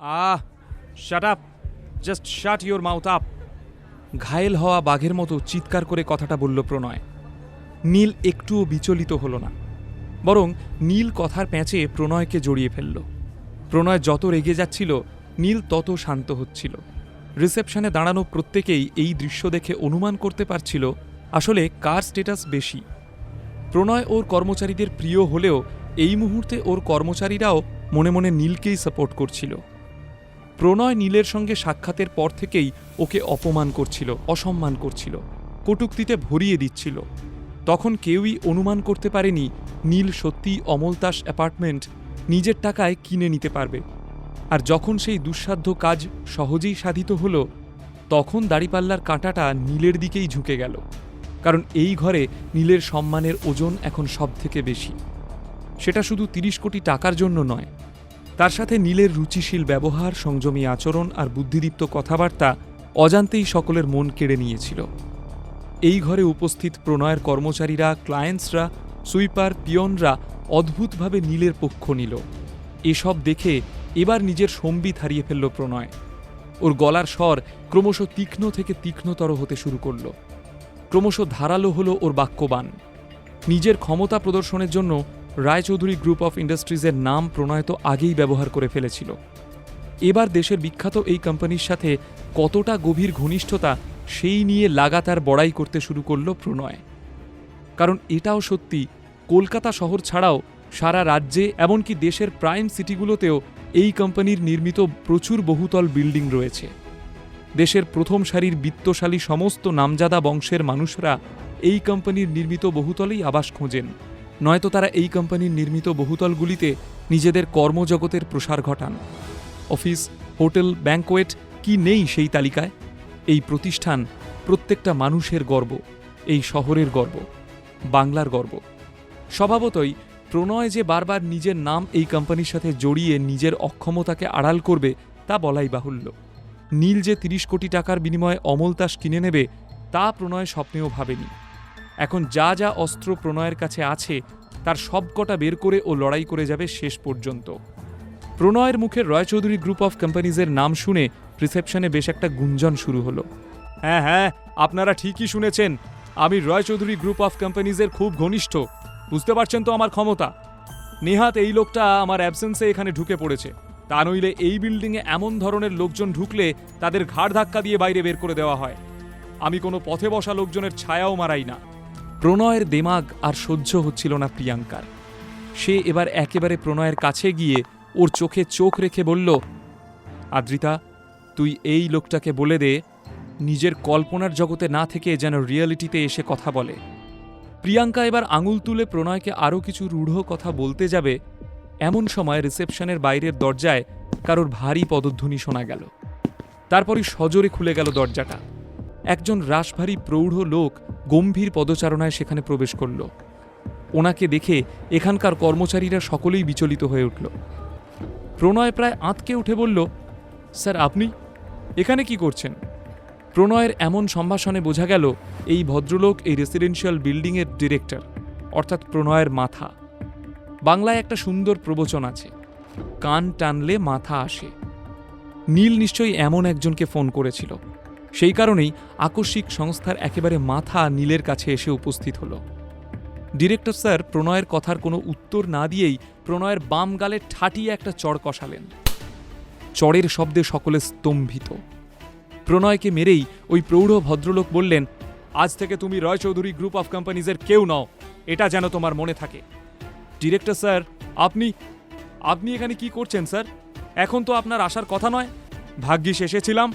Ah shut up just shut your mouth up ঘায়েল হওয়া বাঘের মতো চিৎকার করে কথাটা বলল প্রণয়। নীল একটুও বিচলিত হলো না। বরং নীল কথার প্যাঁচে প্রণয়কে জড়িয়ে ফেলল। প্রণয় যত রেগে যাচ্ছিল, নীল তত শান্ত হচ্ছিল। রিসেপশনে দাঁড়ানো প্রত্যেকেই এই দৃশ্য দেখে অনুমান করতে পারছিল, আসলে কার স্টেটাস বেশি। প্রণয় ওর কর্মচারীদের প্রিয় হলেও এই মুহূর্তে ওর কর্মচারীরাও মনে মনে নীলকেই সাপোর্ট করছিল। প্রণয় নীলের সঙ্গে সাক্ষাতের পর থেকেই ওকে অপমান করছিল, অসম্মান করছিল, কটুক্তিতে ভরিয়ে দিচ্ছিল। তখন কেউই অনুমান করতে পারেনি নীল সত্যিই অমলতাস অ্যাপার্টমেন্ট নিজের টাকায় কিনে নিতে পারবে। আর যখন সেই দুঃসাধ্য কাজ সহজেই সাধিত হলো, তখন দাড়িপাল্লার কাঁটাটা নীলের দিকেই ঝুঁকে গেল। কারণ এই ঘরে নীলের সম্মানের ওজন এখন সব থেকে বেশি। সেটা শুধু তিরিশ কোটি টাকার জন্য নয় তার সাথে নীলের রুচিশীল ব্যবহার, সংযমী আচরণ আর বুদ্ধিদীপ্ত কথাবার্তা অজান্তেই সকলের মন কেড়ে নিয়েছিল। এই ঘরে উপস্থিত প্রণয়ের কর্মচারীরা ক্লায়েন্টসরা সুইপার পিয়নরা অদ্ভুতভাবে নীলের পক্ষ নিল। এসব দেখে এবার নিজের সম্বিত হারিয়ে ফেলল প্রণয়। ওর গলার স্বর ক্রমশ তীক্ষ্ণ থেকে তীক্ষ্ণতর হতে শুরু করল। ক্রমশ ধারালো হলো ওর বাক্যবান। নিজের ক্ষমতা প্রদর্শনের জন্য রায়চৌধুরী গ্রুপ অফ ইন্ডাস্ট্রিজের নাম প্রণয়ত আগেই ব্যবহার করে ফেলেছিল। এবার দেশের বিখ্যাত এই কোম্পানির সাথে কতটা গভীর ঘনিষ্ঠতা, সেই নিয়ে লাগাতার বড়াই করতে শুরু করল প্রণয়। কারণ এটাও সত্যি, কলকাতা শহর ছাড়াও সারা রাজ্যে, এমনকি দেশের প্রাইম সিটিগুলোতেও এই কোম্পানির নির্মিত প্রচুর বহুতল বিল্ডিং রয়েছে। দেশের প্রথম সারির বিত্তশালী সমস্ত নামজাদা বংশের মানুষরা এই কোম্পানির নির্মিত বহুতলেই আবাস খোঁজেন। নয়তো তারা এই কোম্পানির নির্মিত বহুতলগুলিতে নিজেদের কর্মজগতের প্রসার ঘটান। অফিস, হোটেল, ব্যাংকোয়েট, কি নেই সেই তালিকায়? এই প্রতিষ্ঠান প্রত্যেকটা মানুষের গর্ব, এই শহরের গর্ব, বাংলার গর্ব। স্বভাবতই প্রণয় যে বারবার নিজের নাম এই কোম্পানির সাথে জড়িয়ে নিজের অক্ষমতাকে আড়াল করবে তা বলাই বাহুল্য। নীল যে তিরিশ কোটি টাকার বিনিময়ে অমলতাস কিনে নেবে, তা প্রণয় স্বপ্নেও ভাবেনি। এখন যা যা অস্ত্র প্রণয়ের কাছে আছে, তার সবকটা বের করে ও লড়াই করে যাবে শেষ পর্যন্ত। প্রণয়ের মুখে রয়চৌধুরী গ্রুপ অফ কোম্পানিজের নাম শুনে রিসেপশনে বেশ একটা গুঞ্জন শুরু হলো। হ্যাঁ হ্যাঁ আপনারা ঠিকই শুনেছেন। আমি রয়চৌধুরী গ্রুপ অফ কোম্পানিজের খুব ঘনিষ্ঠ। বুঝতে পারছেন তো আমার ক্ষমতা? নেহাত এই লোকটা আমার অ্যাবসেন্সে এখানে ঢুকে পড়েছে। তা নইলে এই বিল্ডিংয়ে এমন ধরনের লোকজন ঢুকলে তাদের ঘাড় ধাক্কা দিয়ে বাইরে বের করে দেওয়া হয়। আমি কোনো পথে বসা লোকজনের ছায়াও মারাই না। প্রণয়ের দেমাগ আর সহ্য হচ্ছিল না প্রিয়াঙ্কার। সে এবার একেবারে প্রণয়ের কাছে গিয়ে ওর চোখে চোখ রেখে বলল, আদ্রিতা, তুই এই লোকটাকে বলে দে, নিজের কল্পনার জগতে না থেকে যেন রিয়েলিটিতে এসে কথা বলে। প্রিয়াঙ্কা এবার আঙুল তুলে প্রণয়কে আরও কিছু রূঢ় কথা বলতে যাবে, এমন সময় রিসেপশনের বাইরের দরজায় কারোর ভারী পদধ্বনি শোনা গেল। তারপরই সজোরে খুলে গেল দরজাটা। একজন রাশভারী প্রৌঢ় লোক গম্ভীর পদচারণায় সেখানে প্রবেশ করল। ওনাকে দেখে এখানকার কর্মচারীরা সকলেই বিচলিত হয়ে উঠল। প্রণয় প্রায় আঁতকে উঠে বলল, স্যার, আপনি? এখানে কি করছেন? প্রণয়ের এমন সম্ভাষণে বোঝা গেল, এই ভদ্রলোক এই রেসিডেন্সিয়াল বিল্ডিংয়ের ডিরেক্টর, অর্থাৎ প্রণয়ের মাথা। বাংলায় একটা সুন্দর প্রবচন আছে, কান টানলে মাথা আসে। নীল নিশ্চয়ই এমন একজনকে ফোন করেছিল। সেই কারণেই আকস্মিক সংস্থার একেবারে মাথা নীলের কাছে এসে উপস্থিত হলো। ডিরেক্টর স্যার প্রণয়ের কথার কোনো উত্তর না দিয়েই প্রণয়ের বাম গালে ঠাটিয়ে একটা চড় কষালেন। চড়ের শব্দে সকলে স্তম্ভিত। প্রণয়কে মেরেই ওই প্রৌঢ় ভদ্রলোক বললেন, আজ থেকে তুমি রয় চৌধুরী গ্রুপ অফ কোম্পানিজের কেউ নও, এটা যেন তোমার মনে থাকে। ডিরেক্টর স্যার, আপনি আপনি এখানে কি করছেন স্যার? এখন তো আপনার আসার কথা নয়। ভাগ্যিস এসেছিলাম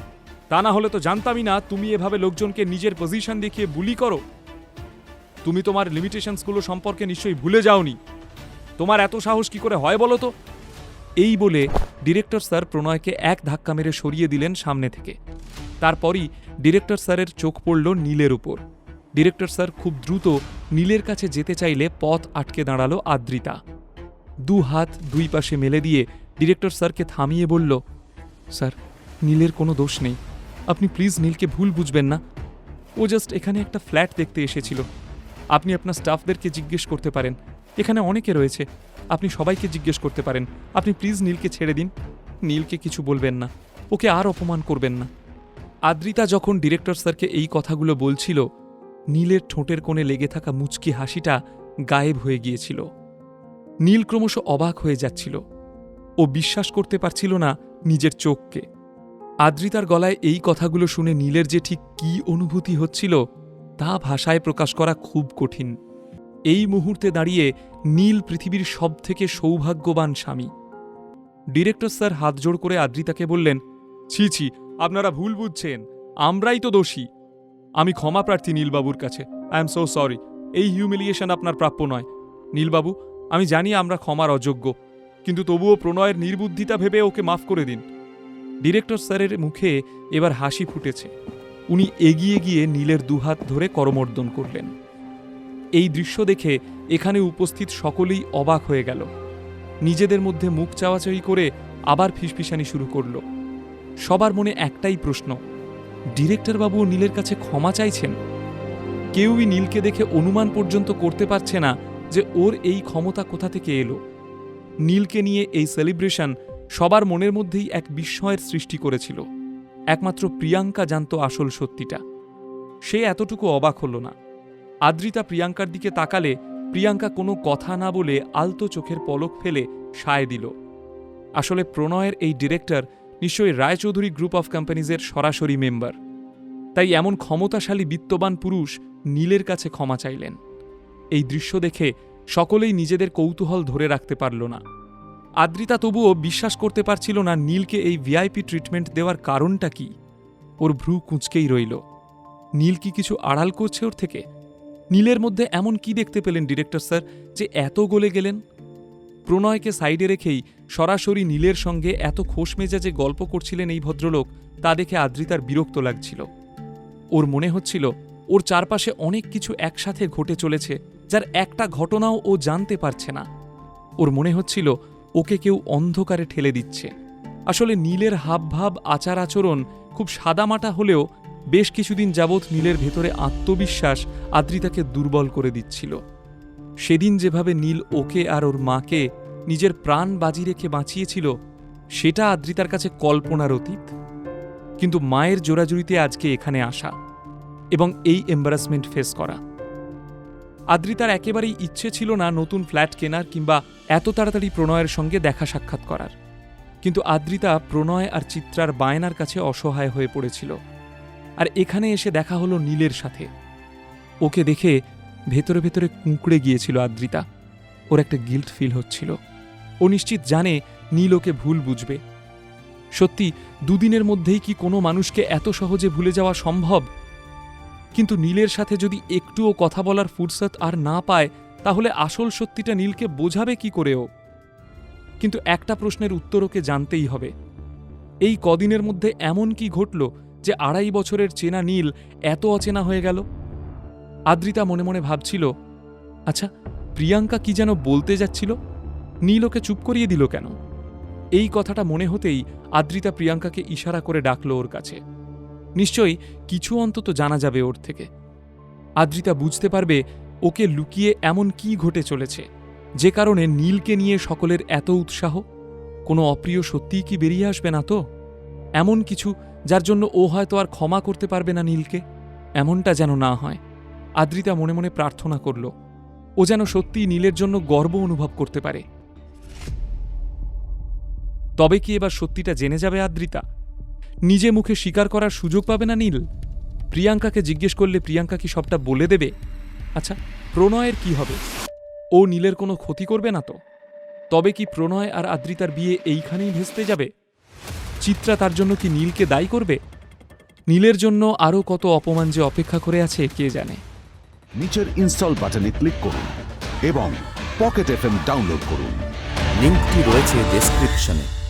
তা না হলে তো জানতামই না তুমি এভাবে লোকজনকে নিজের পজিশন দেখিয়ে বুলি করো। তুমি তোমার লিমিটেশনসগুলো সম্পর্কে নিশ্চয়ই ভুলে যাওনি। তোমার এত সাহস কি করে হয় বলো তো? এই বলে ডিরেক্টর স্যার প্রণয়কে এক ধাক্কা মেরে সরিয়ে দিলেন সামনে থেকে। তারপরই ডিরেক্টর স্যারের চোখ পড়ল নীলের উপর। ডিরেক্টর স্যার খুব দ্রুত নীলের কাছে যেতে চাইলে পথ আটকে দাঁড়াল আদ্রিতা। দু হাত দুই পাশে মেলে দিয়ে ডিরেক্টর স্যারকে থামিয়ে বলল স্যার নীলের কোনো দোষ নেই। আপনি প্লিজ নীলকে ভুল বুঝবেন না। ও জাস্ট এখানে একটা ফ্ল্যাট দেখতে এসেছিল। আপনি আপনার স্টাফদেরকে জিজ্ঞেস করতে পারেন। এখানে অনেকে রয়েছে। আপনি সবাইকে জিজ্ঞেস করতে পারেন। আপনি প্লিজ নীলকে ছেড়ে দিন। নীলকে কিছু বলবেন না। ওকে আর অপমান করবেন না। আদ্রিতা যখন ডিরেক্টর স্যারকে এই কথাগুলো বলছিল, নীলের ঠোঁটের কোণে লেগে থাকা মুচকি হাসিটা গায়েব হয়ে গিয়েছিল। নীল ক্রমশ অবাক হয়ে যাচ্ছিল। ও বিশ্বাস করতে পারছিল না নিজের চোখকে। আদ্রিতার গলায় এই কথাগুলো শুনে নীলের যে ঠিক কী অনুভূতি হচ্ছিল, তা ভাষায় প্রকাশ করা খুব কঠিন। এই মুহূর্তে দাঁড়িয়ে নীল পৃথিবীর সবথেকে সৌভাগ্যবান স্বামী। ডিরেক্টর স্যার হাত জোড় করে আদ্রিতাকে বললেন, ছি ছি, আপনারা ভুল বুঝছেন, আমরাই তো দোষী। আমি ক্ষমা প্রার্থী নীলবাবুর কাছে। আই এম সো সরি এই হিউমিলিয়েশন আপনার প্রাপ্য নয়। নীলবাবু, আমি জানি আমরা ক্ষমার অযোগ্য, কিন্তু তবুও প্রণয়ের নির্বুদ্ধিতা ভেবে ওকে মাফ করে দিন। ডিরেক্টর স্যারের মুখে এবার হাসি ফুটেছে। উনি এগিয়ে গিয়ে নীলের দুহাত ধরে করমর্দন করলেন। এই দৃশ্য দেখে এখানে উপস্থিত সকলেই অবাক হয়ে গেল। নিজেদের মধ্যে মুখ চাওয়াচাই করে আবার ফিসফিসানি শুরু করল। সবার মনে একটাই প্রশ্ন ডিরেক্টর বাবু নীলের কাছে ক্ষমা চাইছেন? কেউই নীলকে দেখে অনুমান পর্যন্ত করতে পারছে না যে ওর এই ক্ষমতা কোথা থেকে এলো। নীলকে নিয়ে এই সেলিব্রেশন সবার মনের মধ্যেই এক বিস্ময়ের সৃষ্টি করেছিল। একমাত্র প্রিয়াঙ্কা জানত আসল সত্যিটা। সে এতটুকু অবাক হল না। আদ্রিতা প্রিয়াঙ্কার দিকে তাকালে প্রিয়াঙ্কা কোনো কথা না বলে আলতো চোখের পলক ফেলে সায় দিল। আসলে প্রণয়ের এই ডিরেক্টর নিশ্চয়ই রায়চৌধুরী গ্রুপ অফ কোম্পানিজের সরাসরি মেম্বার। তাই এমন ক্ষমতাশালী, বিত্তবান পুরুষ নীলের কাছে ক্ষমা চাইলেন। এই দৃশ্য দেখে সকলেই নিজেদের কৌতূহল ধরে রাখতে পারল না। আদ্রিতা তবুও বিশ্বাস করতে পারছিল না নীলকে এই ভিআইপি ট্রিটমেন্ট দেওয়ার কারণটা কি। ওর ভ্রু কুঁচকেই রইল। নীল কি কিছু আড়াল করছে ওর থেকে? নীলের মধ্যে এমন কি দেখতে পেলেন ডিরেক্টর স্যার, যে এত গলে গেলেন? প্রণয়কে সাইডে রেখেই সরাসরি নীলের সঙ্গে এত খোশ মেজাজে গল্প করছিলেন এই ভদ্রলোক, তা দেখে আদ্রিতার বিরক্ত লাগছিল। ওর মনে হচ্ছিল, ওর চারপাশে অনেক কিছু একসাথে ঘটে চলেছে, যার একটা ঘটনাও ও জানতে পারছে না। ওর মনে হচ্ছিল ওকে কেউ অন্ধকারে ঠেলে দিচ্ছে। আসলে নীলের হাবভাব, আচার আচরণ খুব সাদামাটা হলেও বেশ কিছুদিন যাবৎ নীলের ভেতরে আত্মবিশ্বাস আদ্রিতাকে দুর্বল করে দিচ্ছিল। সেদিন যেভাবে নীল ওকে আর ওর মাকে নিজের প্রাণ বাজি রেখে বাঁচিয়েছিল, সেটা আদ্রিতার কাছে কল্পনার অতীত। কিন্তু মায়ের জোরাজুরিতে আজকে এখানে আসা এবং এই এম্বারাসমেন্ট ফেস করা। আদ্রিতার একেবারেই ইচ্ছে ছিল না নতুন ফ্ল্যাট কেনার কিংবা এত তাড়াতাড়ি প্রণয়ের সঙ্গে দেখা সাক্ষাৎ করার। কিন্তু আদ্রিতা প্রণয় আর চিত্রার বায়নার কাছে অসহায় হয়ে পড়েছিল। আর এখানে এসে দেখা হলো নীলের সাথে। ওকে দেখে ভেতরে ভেতরে কুঁকড়ে গিয়েছিল আদ্রিতা। ওর একটা গিল্ট ফিল হচ্ছিল। ও নিশ্চিত জানে নীল ওকে ভুল বুঝবে। সত্যি, দুদিনের মধ্যেই কি কোনো মানুষকে এত সহজে ভুলে যাওয়া সম্ভব? কিন্তু নীলের সাথে যদি একটুও কথা বলার ফুরসত আর না পায়, তাহলে আসল সত্যিটা নীলকে বোঝাবে কি করে ও? কিন্তু একটা প্রশ্নের উত্তর ওকে জানতেই হবে। এই কদিনের মধ্যে এমন কি ঘটল যে আড়াই বছরের চেনা নীল এত অচেনা হয়ে গেল? আদ্রিতা মনে মনে ভাবছিল আচ্ছা প্রিয়াঙ্কা কি যেন বলতে যাচ্ছিল? নীল ওকে চুপ করিয়ে দিল কেন? এই কথাটা মনে হতেই আদ্রিতা প্রিয়াঙ্কাকে ইশারা করে ডাকল ওর কাছে। নিশ্চয়ই কিছু অন্তত জানা যাবে ওর থেকে। আদ্রিতা বুঝতে পারবে ওকে লুকিয়ে এমন কি ঘটে চলেছে। যে কারণে নীলকে নিয়ে সকলের এত উৎসাহ। কোনো অপ্রিয় সত্যিই কি বেরিয়ে আসবে না তো? এমন কিছু যার জন্য ও হয়তো আর ক্ষমা করতে পারবে না নীলকে। এমনটা যেন না হয়। আদ্রিতা মনে মনে প্রার্থনা করল। ও যেন সত্যিই নীলের জন্য গর্ব অনুভব করতে পারে। তবে কি এবার সত্যিটা জেনে যাবে আদ্রিতা? নিজে মুখে স্বীকার করার সুযোগ পাবে না নীল? প্রিয়াঙ্কাকে জিজ্ঞেস করলে প্রিয়াঙ্কা কি সবটা বলে দেবে? আচ্ছা প্রণয়ের কি হবে? ও নীলের কোনো ক্ষতি করবে না তো? তবে কি প্রণয় আর আদ্রিতার বিয়ে এইখানেই ভেস্তে যাবে? চিত্রা তার জন্য কি নীলকে দায়ী করবে? নীলের জন্য আরও কত অপমান যে অপেক্ষা করে আছে কে জানে? নিচের ইনস্টল বাটনে ক্লিক করুন এবং পকেট এফএম ডাউনলোড করুন। লিঙ্কটি রয়েছে ডেসক্রিপশনে